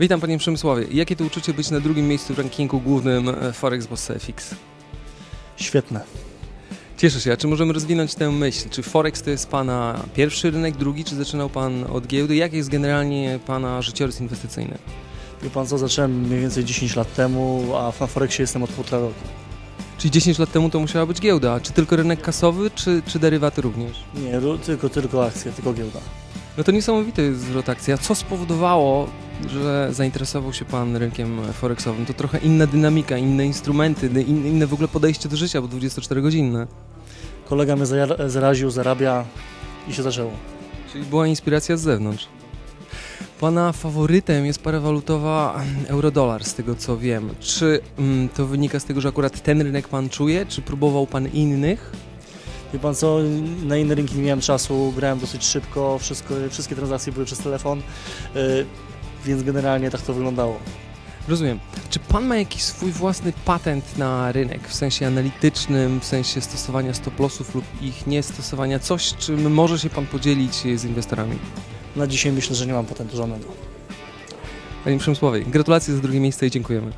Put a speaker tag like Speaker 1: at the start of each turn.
Speaker 1: Witam Panie Przemysławie. Jakie to uczucie być na drugim miejscu w rankingu głównym e, Forex Boss FX?
Speaker 2: Świetne.
Speaker 1: Cieszę się. A czy możemy rozwinąć tę myśl? Czy Forex to jest Pana pierwszy rynek, drugi, czy zaczynał Pan od giełdy? Jaki jest generalnie Pana życiorys inwestycyjny?
Speaker 2: Wie pan co, zacząłem mniej więcej 10 lat temu, a na Forexie jestem od półtora roku.
Speaker 1: Czyli 10 lat temu to musiała być giełda. Czy tylko rynek kasowy, czy, czy derywaty również?
Speaker 2: Nie, tylko, tylko akcje, tylko giełda.
Speaker 1: No to niesamowite jest rotacja. Co spowodowało, że zainteresował się Pan rynkiem forexowym? To trochę inna dynamika, inne instrumenty, in- inne w ogóle podejście do życia, bo 24-godzinne.
Speaker 2: Kolega mnie zara- zaraził, zarabia i się zaczęło.
Speaker 1: Czyli była inspiracja z zewnątrz. Pana faworytem jest parawalutowa euro-dolar, z tego co wiem. Czy mm, to wynika z tego, że akurat ten rynek Pan czuje, czy próbował Pan innych?
Speaker 2: Wie pan co, na inne rynki nie miałem czasu, grałem dosyć szybko, wszystko, wszystkie transakcje były przez telefon, yy, więc generalnie tak to wyglądało.
Speaker 1: Rozumiem. Czy Pan ma jakiś swój własny patent na rynek, w sensie analitycznym, w sensie stosowania stop-lossów lub ich niestosowania? Coś, czym może się Pan podzielić z inwestorami?
Speaker 2: Na dzisiaj myślę, że nie mam patentu żadnego.
Speaker 1: Panie Przemysławie, gratulacje za drugie miejsce i dziękujemy.